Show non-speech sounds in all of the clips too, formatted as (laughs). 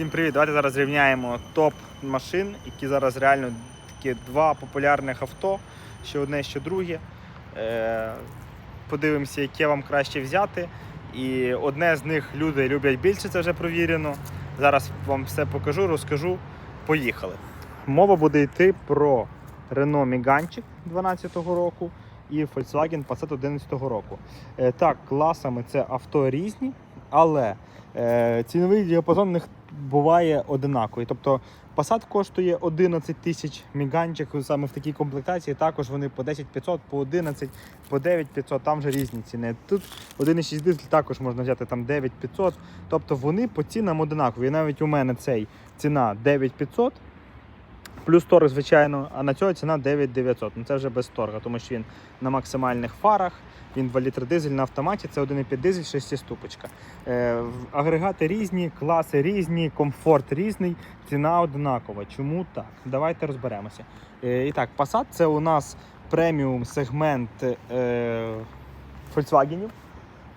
Всім привіт! Давайте зараз зрівняємо топ машин, які зараз реально такі два популярних авто, ще одне, ще друге. Е, Подивимося, яке вам краще взяти. І одне з них люди люблять більше, це вже провірено. Зараз вам все покажу, розкажу. Поїхали. Мова буде йти про Renault Megane 2012 року і Volkswagen Passat 2011 року. Е, Так, класами це авто різні, але е, ціновий діапазон них буває одинаковий. Тобто Passat коштує 11 тисяч, Міганчик саме в такій комплектації також вони по 10 500, по 11, по 9 500, там вже різні ціни. Тут 1,6 дизель також можна взяти там 9 500. Тобто вони по цінам одинакові. І навіть у мене цей ціна 9 500, плюс торг, звичайно, а на цього ціна 9 900. Ну це вже без торга, тому що він на максимальних фарах. Він 2 літри дизель на автоматі, це 1,5 дизель, 6 ступочка. Е, агрегати різні, класи різні, комфорт різний, ціна однакова. Чому так? Давайте розберемося. Е, і так, Passat це у нас преміум сегмент е, Volkswagen.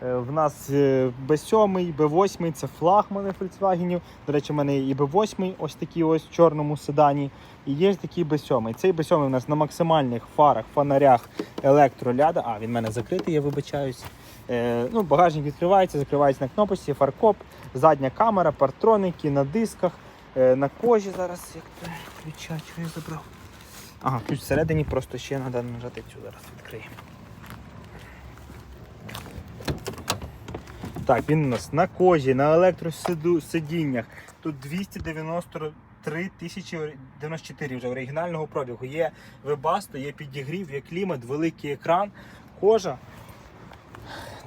Е, В нас е, B7, B8 це флагмани Volkswagen. До речі, у мене і B8 ось такі ось в чорному седані. І є такий B7. Цей B7 у нас на максимальних фарах, фонарях електроляда. А, він в мене закритий, я вибачаюсь. Е, ну, багажник відкривається, закривається на кнопочці, фаркоп, задня камера, партроники на дисках, е, на кожі зараз. Як то ключа, що я забрав? Ага, ключ всередині, просто ще треба нажати цю зараз відкриємо. Так, він у нас на кожі, на електросидіннях. Тут 293 тисячі 94 вже оригінального пробігу. Є вебасто, є підігрів, є клімат, великий екран, кожа.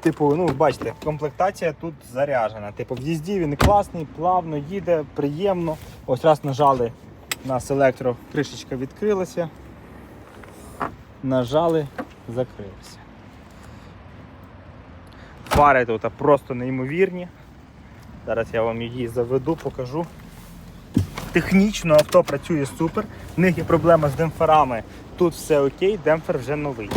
Типу, ну бачите, комплектація тут заряджена. Типу, в їзді він класний, плавно їде, приємно. Ось раз нажали, у нас електрокришечка відкрилася. Нажали, закрилася. Фари тут просто неймовірні. Зараз я вам її заведу, покажу. Технічно авто працює супер. В них є проблема з демпферами. Тут все окей, демпфер вже новий.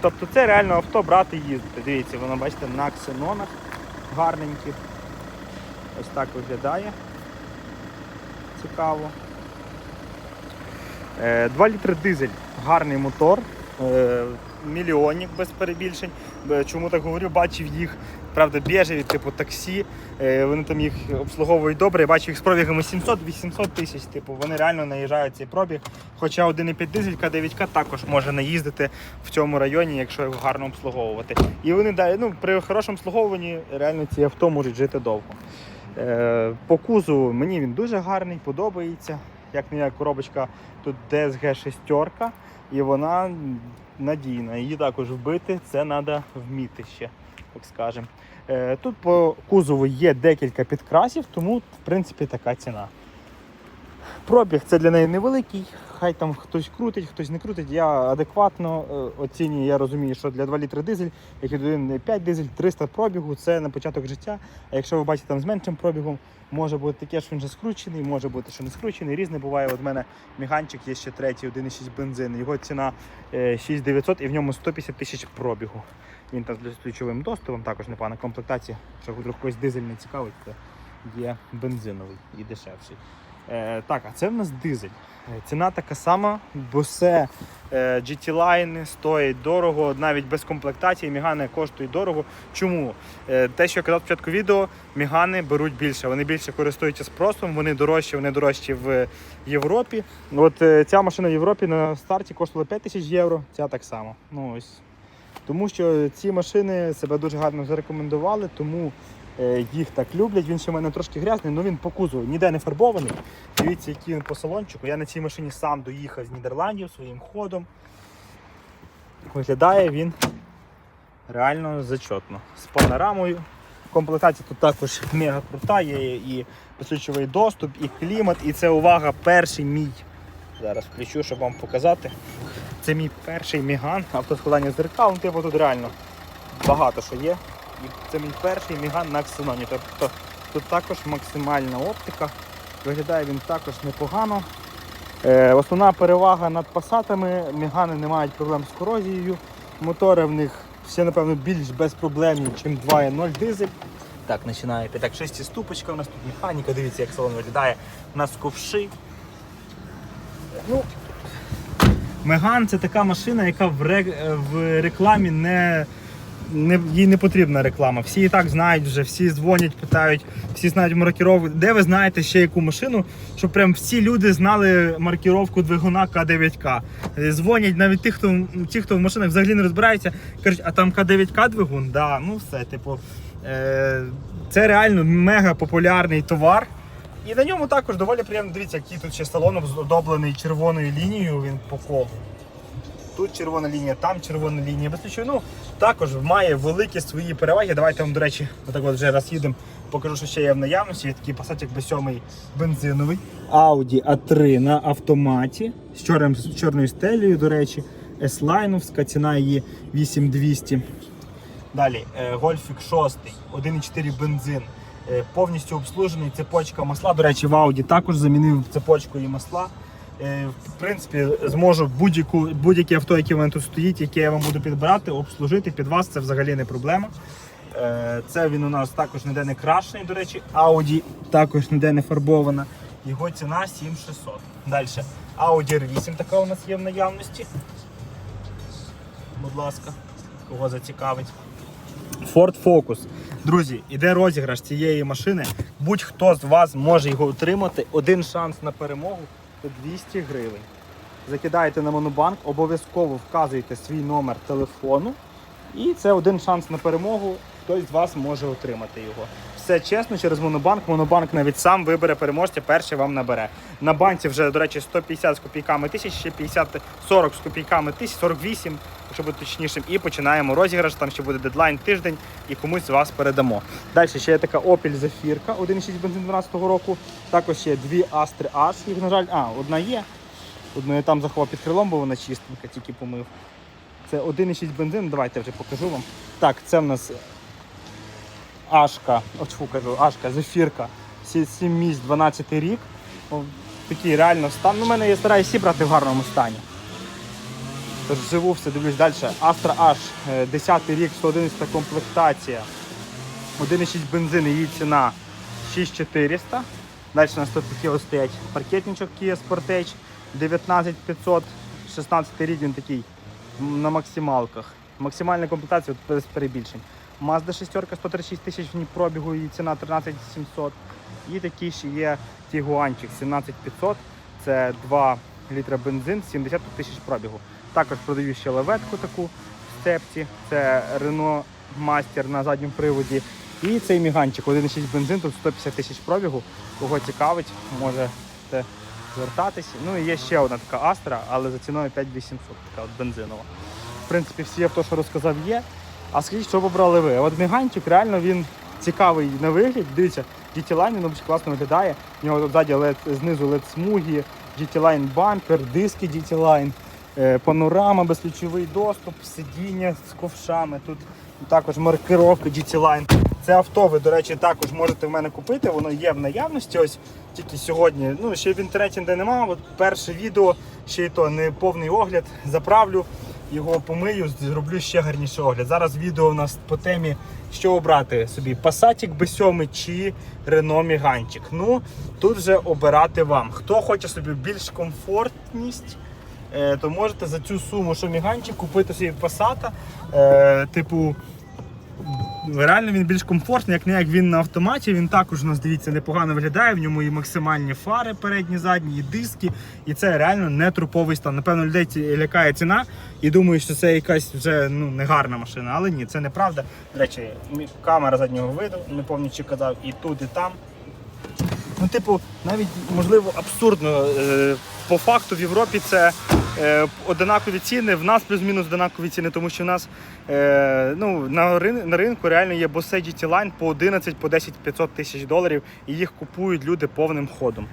Тобто це реально авто брати і їздити. Дивіться, воно бачите на ксенонах гарненьких. Ось так виглядає. Цікаво. 2 літри дизель, гарний мотор. Мільйонник без перебільшень. Чому так говорю? Бачив їх, правда, біжеві, типу таксі. Е, Вони там їх обслуговують добре. Я бачив їх з пробігами 700-800 тисяч. Типу, вони реально наїжджають цей пробіг. Хоча 1,5 дизель К9К також може наїздити в цьому районі, якщо його гарно обслуговувати. І вони ну, при хорошому обслуговуванні реально ці авто можуть жити довго. Е, По кузову мені він дуже гарний, подобається. Як не коробочка тут DSG 6 і вона надійна. Її також вбити, це треба вміти ще, так скажемо. Е, Тут по кузову є декілька підкрасів, тому в принципі така ціна. Пробіг це для неї невеликий, хай там хтось крутить, хтось не крутить. Я адекватно е, оцінюю, я розумію, що для 2 літри дизель, як і 1,5 дизель, 300 пробігу це на початок життя. А якщо ви бачите там з меншим пробігом, може бути таке, що він вже скручений, може бути, що не скручений. Різне буває. От в мене міганчик є ще третій, 1,6 бензин. Його ціна е, 6900 і в ньому 150 тисяч пробігу. Він там з ключовим доступом, також непогана комплектація. Якщо вдруг когось дизель не цікавить, то є бензиновий і дешевший. Е, так, а це в нас дизель. Е, Ціна така сама, бо все GT Line стоїть дорого, навіть без комплектації мігани коштують дорого. Чому? Е, те, що я казав спочатку відео, мігани беруть більше, вони більше користуються спросом, вони дорожчі, вони дорожчі в Європі. От ця машина в Європі на старті коштувала 5 тисяч євро, ця так само. Ну, ось. Тому що ці машини себе дуже гарно зарекомендували, тому їх так люблять. Він ще в мене трошки грязний, але він по кузову ніде не фарбований. Дивіться, який він по салончику. Я на цій машині сам доїхав з Нідерландів своїм ходом. Виглядає він реально зачетно. З панорамою. Комплектація тут також мега крута, є і безключовий доступ, і клімат, і це увага, перший мій. Зараз включу, щоб вам показати. Це мій перший міган, автоскладання зеркал, ну, типу тут реально багато що є. І це мій перший міган на ксеноні. Тобто тут також максимальна оптика. Виглядає він також непогано. Е, основна перевага над пасатами, мігани не мають проблем з корозією. Мотори в них ще, напевно, більш безпроблемні, ніж 2.0 дизель. Так, починаєте. Так, шестиступочка у нас тут механіка, дивіться, як салон виглядає. У нас ковши. Ну, Меган це така машина, яка в рекламі не, не, їй не потрібна реклама. Всі і так знають вже, всі дзвонять, питають, всі знають маркировку. Де ви знаєте ще яку машину, щоб прям всі люди знали маркировку двигуна К9К. Е, Дзвонять навіть ті, хто, ті, хто в машинах взагалі не розбирається, кажуть, а там К9К двигун? Да, ну все, типу, е, це реально мега популярний товар. І на ньому також доволі приємно. Дивіться, який тут ще салон оздоблений червоною лінією, він по колу. Тут червона лінія, там червона лінія. Безключовий, ну, також має великі свої переваги. Давайте вам, до речі, отак от вже раз їдемо, покажу, що ще є в наявності. Є такий Passat якби сьомий бензиновий. Audi A3 на автоматі з, чорним, з чорною стелею, до речі. S-лайновська, ціна її 8200. Далі, Гольфік 6, 1,4 бензин, е, повністю обслужений, цепочка масла. До речі, в Audi також замінив цепочку і масла. Е, В принципі, зможу будь-яке авто, яке в мене тут стоїть, яке я вам буду підбирати, обслужити під вас, це взагалі не проблема. Е, Це він у нас також ніде не крашений, до речі, Audi також ніде не фарбована. Його ціна 7600. Далі. Audi R8 така у нас є в наявності. Будь ласка, кого зацікавить. Ford Focus. Друзі, іде розіграш цієї машини. Будь-хто з вас може його отримати. Один шанс на перемогу 200 гривень. Закидаєте на монобанк, обов'язково вказуєте свій номер телефону. І це один шанс на перемогу. Хтось з вас може отримати його. Все чесно, через монобанк. Монобанк навіть сам вибере переможця, перший вам набере. На банці вже, до речі, 150 з копійками тисяч, ще 50, 40 з копійками тисяч, 48, якщо бути точнішим. І починаємо розіграш. Там ще буде дедлайн тиждень і комусь з вас передамо. Далі ще є така Opel Zafirka 1,6 бензин 12 року. Також є дві Astra H, їх, на жаль, а, одна є. Одну я там заховав під крилом, бо вона чистенька, тільки помив. Це 1,6 бензин, давайте вже покажу вам. Так, це в нас Ашка, от фу, кажу, Ашка, зефірка, 7 місць, 12 рік. Такий реально стан. Ну, мене я стараюся всі брати в гарному стані. Тож живу все, дивлюсь далі. Astra H, е, 10 рік, 111 комплектація. 1,6 бензин, її ціна 6400. Далі у нас тут такі ось стоять паркетничок Kia Sportage 19500, 16 рік він такий на максималках. Максимальна комплектація без перебільшень. Mazda 6 136 тисяч в пробігу, її ціна 13700. І такий ще є Тігуанчик 17500. Це 2 літра бензин, 70 тисяч пробігу. Також продаю ще леветку таку в степці. Це Renault Master на задньому приводі. І цей міганчик 1,6 бензин, тут 150 тисяч пробігу. Кого цікавить, можете звертатись. Ну і є ще одна така Astra, але за ціною 5800, така от бензинова. В принципі, всі авто, що розказав, є. А скажіть, що обрали ви? От міганчик реально він цікавий на вигляд. Дивіться, GT Line він дуже класно виглядає. У нього ззаді LED, знизу LED смуги, GT Line бампер, диски GT Line, е, панорама, безключовий доступ, сидіння з ковшами. Тут також маркировка GT Line. Це авто ви, до речі, також можете в мене купити. Воно є в наявності. Ось тільки сьогодні. Ну, ще в інтернеті де немає. От перше відео, ще й то не повний огляд. Заправлю його помию, зроблю ще гарніший огляд. Зараз відео у нас по темі, що обрати собі: Пасатік B7 чи Renault Міганчик. Ну, тут вже обирати вам. Хто хоче собі більш комфортність, е, то можете за цю суму, що Міганчик, купити собі Passat. Е, типу, Реально він більш комфортний, як не як він на автоматі. Він також у нас дивіться непогано виглядає. В ньому і максимальні фари передні, задні, і диски. І це реально не труповий стан. Напевно, людей лякає ціна і думають, що це якась вже ну не гарна машина. Але ні, це неправда. До речі, камера заднього виду, не пам'ятаю, казав, і тут, і там. Ну, типу, навіть можливо абсурдно. е, По факту в Європі це одинакові ціни. В нас плюс-мінус одинакові ціни, тому що в нас е, ну, на, на ринку реально є Bose GT Line по 11, по 10 500 тисяч доларів, і їх купують люди повним ходом.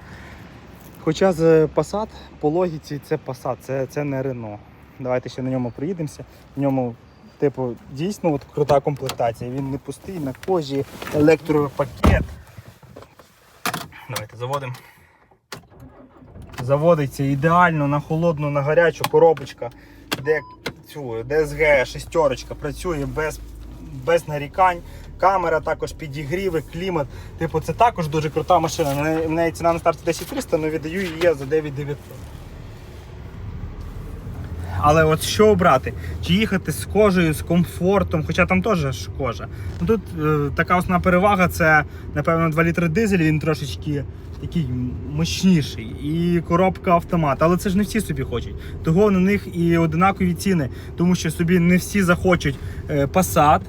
Хоча з Passat по логіці це Passat, це, це не Renault. Давайте ще на ньому проїдемося. В ньому, типу, дійсно от крута комплектація. Він не пустий, на кожі, електропакет. Давайте заводимо. Заводиться ідеально на холодну, на гарячу коробочка, де цю ДСГ шестерочка працює без, без нарікань. камера, також підігріви, клімат. Типу, це також дуже крута машина. В неї- ціна на старті 10300, але віддаю її за 9900. Але от що обрати? Чи їхати з кожею, з комфортом, хоча там теж кожа. Ну, тут е, така основна перевага це, напевно, 2 літри дизель, він трошечки такий мощніший. І коробка автомат. Але це ж не всі собі хочуть. Того на них і одинакові ціни, тому що собі не всі захочуть е, Passat.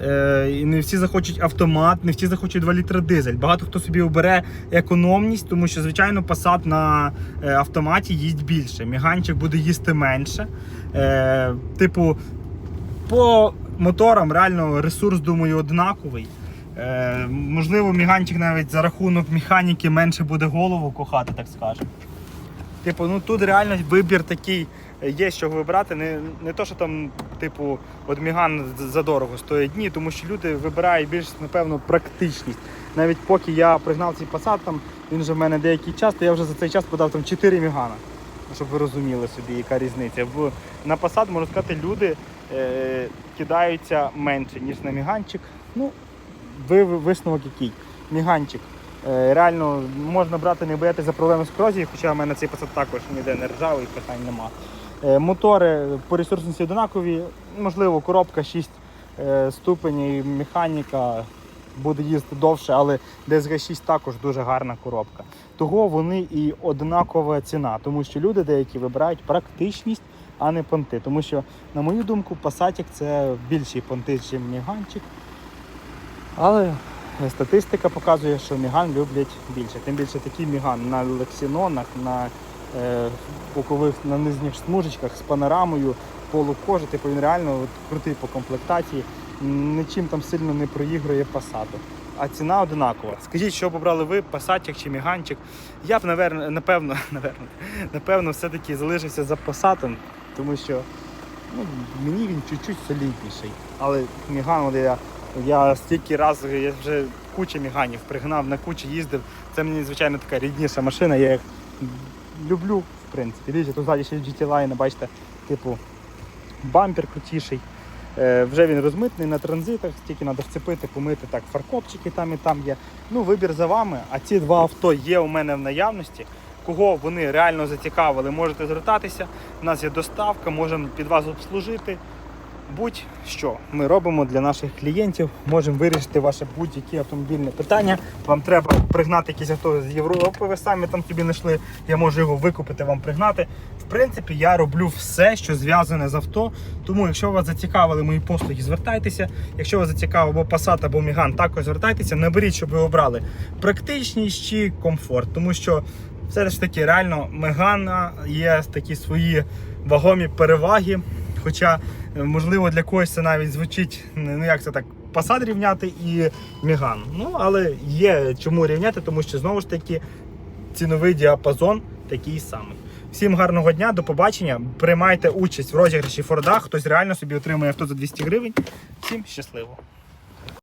Е, і не всі захочуть автомат, не всі захочуть 2 літри дизель. Багато хто собі обере економність, тому що, звичайно, Passat на е, автоматі їсть більше. Міганчик буде їсти менше. Е, типу, по моторам реально ресурс, думаю, однаковий. Можливо, міганчик навіть за рахунок механіки менше буде голову кохати, так скажемо. Типу, ну тут реально вибір такий є, що вибрати. Не, не то, що там, типу, от Міган задорого стоїть. Ні, тому що люди вибирають більш, напевно, практичність. Навіть поки я пригнав цей Passat, там, він вже в мене деякий час, то я вже за цей час подав там 4 Мігана. Щоб ви розуміли собі, яка різниця. Бо на Passat, можна сказати, люди е, кидаються менше, ніж на Міганчик. Ну, ви, ви- висновок який? Міганчик. Е, реально можна брати, не боятися проблеми з корозією, хоча в мене цей Passat також ніде не ржавий, питань нема. Е, мотори по ресурсності однакові, можливо, коробка 6 е, ступенів, механіка буде їздити довше, але DSG-6 також дуже гарна коробка. Того вони і однакова ціна, тому що люди деякі вибирають практичність, а не понти. Тому що, на мою думку, Passat це більший понти, ніж Міганчик. Але статистика показує, що Міган люблять більше. Тим більше такий Міган на лексінонах, на бокових на нижніх смужечках з панорамою, полукожи, типу він реально от, крутий по комплектації, нічим там сильно не проігрує Passat. А ціна одинакова. Скажіть, що обрали ви, Пасатчик чи Міганчик? Я б, наверно, напевно, (laughs) наверно, напевно, все-таки залишився за Passatом, тому що ну, мені він чуть-чуть солідніший. Але Міган, от я, я стільки разів, я вже куча Міганів пригнав, на кучі їздив. Це мені, звичайно, така рідніша машина. Я їх люблю, в принципі. Дивіться, тут ззаді ще GT Line, бачите, типу бампер крутіший. Е, вже він розмитний на транзитах, тільки треба вцепити, помити так, фаркопчики там і там є. Ну, вибір за вами. А ці два авто є у мене в наявності. Кого вони реально зацікавили, можете звертатися. У нас є доставка, можемо під вас обслужити. Будь-що ми робимо для наших клієнтів, можемо вирішити ваше будь-яке автомобільне питання. Вам треба пригнати якесь авто з Європи, ви самі там собі знайшли, я можу його викупити, вам пригнати. В принципі, я роблю все, що зв'язане з авто. Тому, якщо вас зацікавили мої послуги, звертайтеся. Якщо вас зацікавив або Passat, або Міган, також звертайтеся. Наберіть, щоб ви обрали практичність чи комфорт, тому що все ж таки реально Мегана є такі свої вагомі переваги. Хоча, можливо, для когось це навіть звучить, ну як це так, Passat рівняти і Міган. Ну, але є чому рівняти, тому що знову ж таки ціновий діапазон такий самий. Всім гарного дня, до побачення. Приймайте участь в розіграші Форда. Хтось реально собі отримує авто за 200 гривень. Всім щасливо!